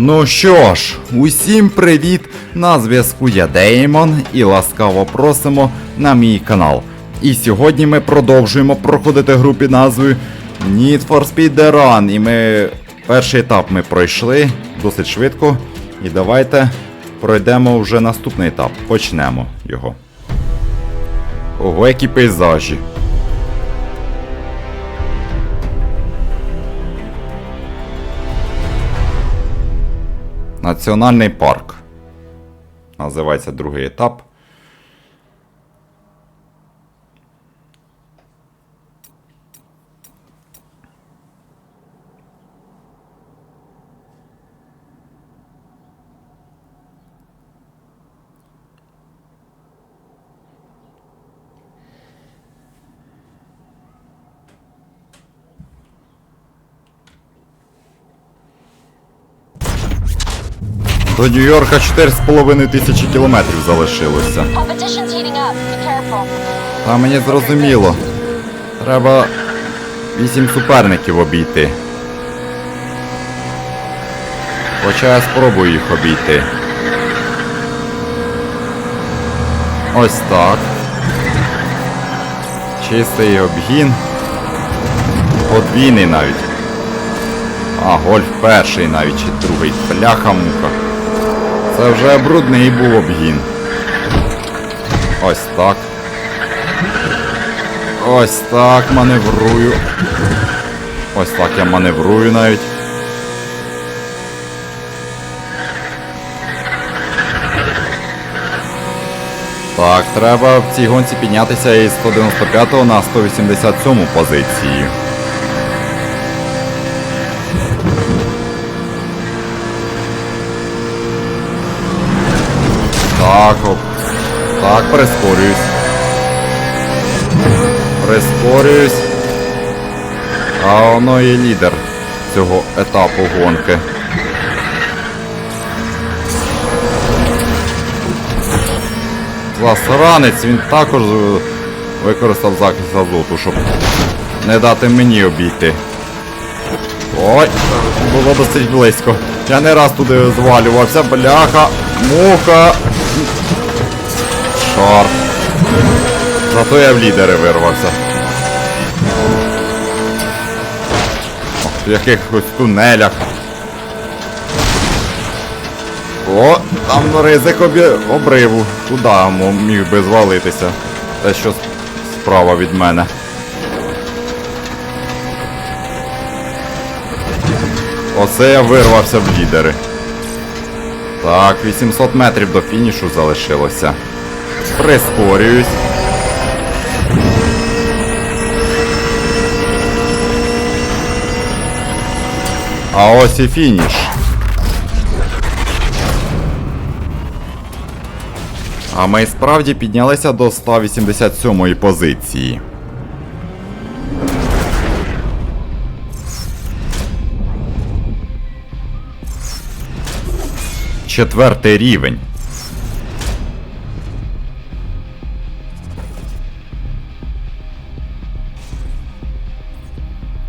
Ну що ж, усім привіт! На зв'язку я Деймон і ласкаво просимо на мій канал. І сьогодні ми продовжуємо проходити гру під назвою Need for Speed The Run. І ми перший етап ми пройшли досить швидко. І давайте пройдемо вже наступний етап. Почнемо його. Ого, які пейзажі. Національний парк. Називається другий етап. До Нью-Йорка 4,5 тисячі кілометрів залишилося. Та мені зрозуміло. Треба вісім суперників обійти. Хоча я спробую їх обійти. Ось так. Чистий обгін. Подвійний навіть. А, гольф перший навіть чи другий. Бляха-мука. Це вже брудний був обгін. Ось так. Ось так маневрую. Ось так я маневрую навіть. Так, треба в цій гонці піднятися із 195 на 187 позицію. Так, оп. Так, прискорююсь. Прискорююсь. А воно є лідер цього етапу гонки. Засранець, він також е, використав захист азоту, щоб не дати мені обійти. Ой, було досить близько. Я не раз туди звалювався, бляха, муха. Шарп. Зато я в лідери вирвався. В якихось тунелях. О, там ризик обі... обриву. Туди міг би звалитися. Те, що справа від мене. Оце я вирвався в лідери. Так, 800 метрів до фінішу залишилося. Прискорююсь. А ось і фініш. А ми справді піднялися до 187 позиції. Четвертий рівень.